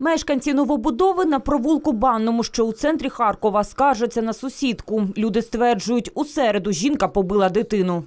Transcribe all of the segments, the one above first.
Мешканці новобудови на провулку Банному, що у центрі Харкова, скаржаться на сусідку. Люди стверджують, у середу жінка побила дитину.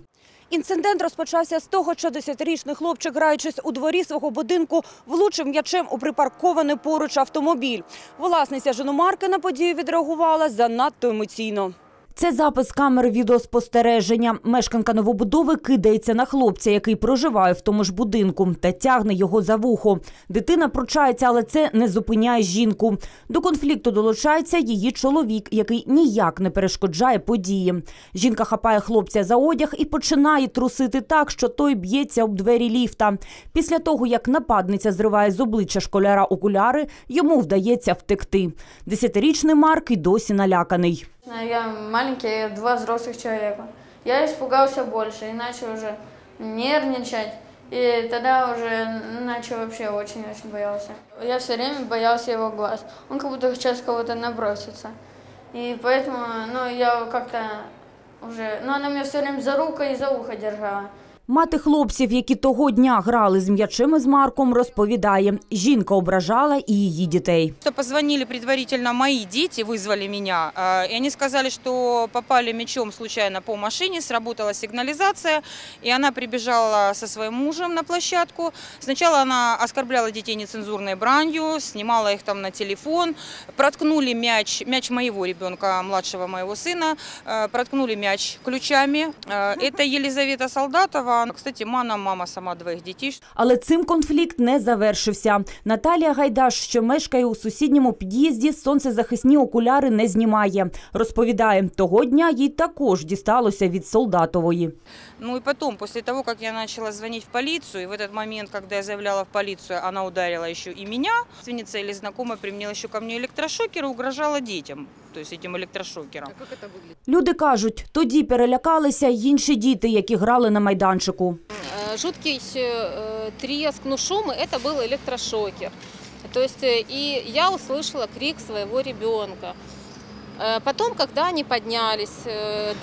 Інцидент розпочався з того, що 10-річний хлопчик, граючись у дворі свого будинку, влучив м'ячем у припаркований поруч автомобіль. Власниця жіномарки на подію відреагувала занадто емоційно. Це запис камери відеоспостереження. Мешканка новобудови кидається на хлопця, який проживає в тому ж будинку, та тягне його за вухо. Дитина пручається, але це не зупиняє жінку. До конфлікту долучається її чоловік, який ніяк не перешкоджає події. Жінка хапає хлопця за одяг і починає трусити так, що той б'ється об двері ліфта. Після того, як нападниця зриває з обличчя школяра окуляри, йому вдається втекти. Десятирічний Марк і досі наляканий. Я маленький, два взрослых человека. Я испугался больше и начал уже нервничать. И тогда уже начал вообще очень-очень боялся. Я все время боялся его глаз. Он как будто сейчас кого-то набросится. И поэтому, ну, я как-то уже... Ну, она меня все время за руку и за ухо держала. Мати хлопців, які того дня грали з м'ячами з Марком, розповідає, жінка ображала і її дітей. Что позвонили предварительно мои дети, вызвали меня, э, и они сказали, что попали мячом случайно по машине, сработала сигнализация, и она прибежала со своим мужем на площадку. Сначала она оскорбляла детей нецензурной бранью, снимала их там на телефон, проткнули мяч, мяч моего ребенка, младшего моего сына, э, проткнули мяч ключами. Э, Это Елизавета Солдатова, кстати, мама, мама сама двоих детей. Але цим конфлікт не завершився. Наталія Гайдаш, що мешкає у сусідньому під'їзді, сонцезахисні окуляри не знімає. Розповідає, того дня їй також дісталося від солдатової. Ну и потом, после того, как я начала звонить в полицию, и в этот момент, когда я заявляла в полицию, она ударила еще и меня. Родственница или знакомая применила еще ко мне электрошокер и угрожала детям, то есть этим электрошокером. Люди кажуть, тоді перелякалися й інші діти, які грали на майданчику. Э, жуткий э, треск, ну шум, это был электрошокер. То есть э, и я услышала крик своего ребенка. Потом, когда они поднялись,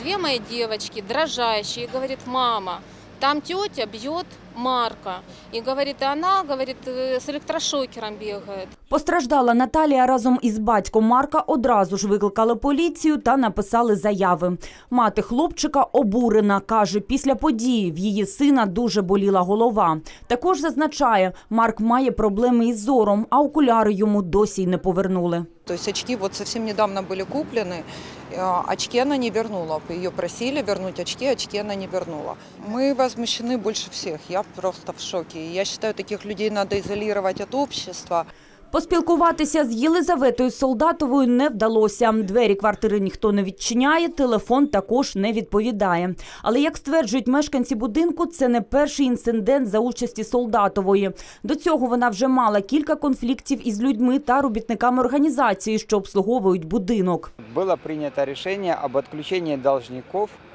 две мои девочки, дрожащие, говорит, мама, там тетя бьет Марка. И говорит, и она, говорит, э, с электрошокером бегает. Постраждала Наталія разом із батьком Марка одразу ж викликали поліцію та написали заяви. Мати хлопчика обурена, каже, після події в її сина дуже боліла голова. Також зазначає, Марк має проблеми із зором, а окуляри йому досі й не повернули. То есть очки вот совсем недавно были куплены, э, очки она не вернула. Ее просили вернуть очки, очки она не вернула. Мы возмущены больше всех, я просто в шоке. Я считаю, таких людей надо изолировать от общества. Поспілкуватися з Єлизаветою Солдатовою не вдалося. Двері квартири ніхто не відчиняє, телефон також не відповідає. Але, як стверджують мешканці будинку, це не перший інцидент за участі Солдатової. До цього вона вже мала кілька конфліктів із людьми та робітниками організації, що обслуговують будинок. было принято решение об отключении должников э,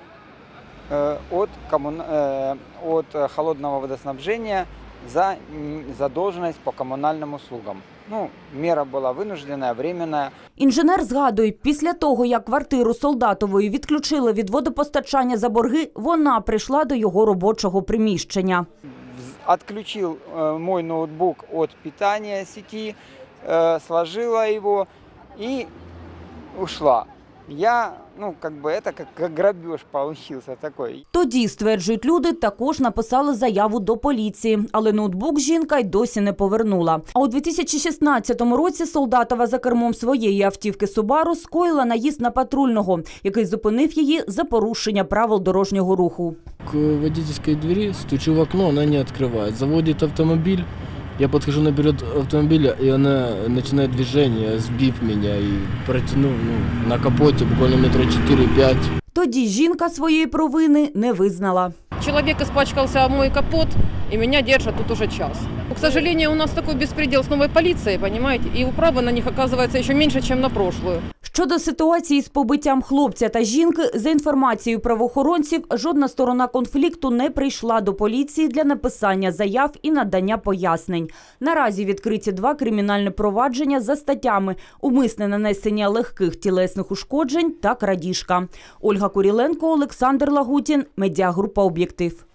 от, коммуна- э, от э, холодного водоснабжения за м, задолженность по коммунальным услугам. Ну, мера была вынужденная, временная. Інженер згадує, після того, як квартиру Солдатової відключили від водопостачання за борги, вона прийшла до його робочого приміщення. Вз- Отключил э, мой ноутбук от питания сети, э, сложила его и ушла. Я, ну, как бы это как, как грабеж получился такой. Тоді, стверджують люди, також написали заяву до поліції, але ноутбук жінка й досі не повернула. А у 2016 році Солдатова за кермом своєї автівки Субару скоїла наїзд на патрульного, який зупинив її за порушення правил дорожнього руху. к водительской двери, стучу в окно, она не открывает. Заводит автомобиль, я подхожу наперед автомобиля, и она начинает движение, сбив меня и протянув ну, на капоте буквально метра 4-5. Тоді жінка своєї провини не визнала. Человек испачкался об мой капот, и меня держат тут уже час. К сожалению, у нас такой беспредел с новой полицией, понимаете, и управы на них оказывается еще меньше, чем на прошлую. Щодо ситуації з побиттям хлопця та жінки, за інформацією правоохоронців, жодна сторона конфлікту не прийшла до поліції для написання заяв і надання пояснень. Наразі відкриті два кримінальні провадження за статтями умисне нанесення легких тілесних ушкоджень та крадіжка. Ольга Куріленко, Олександр Лагутін, медіагрупа Об'єктив.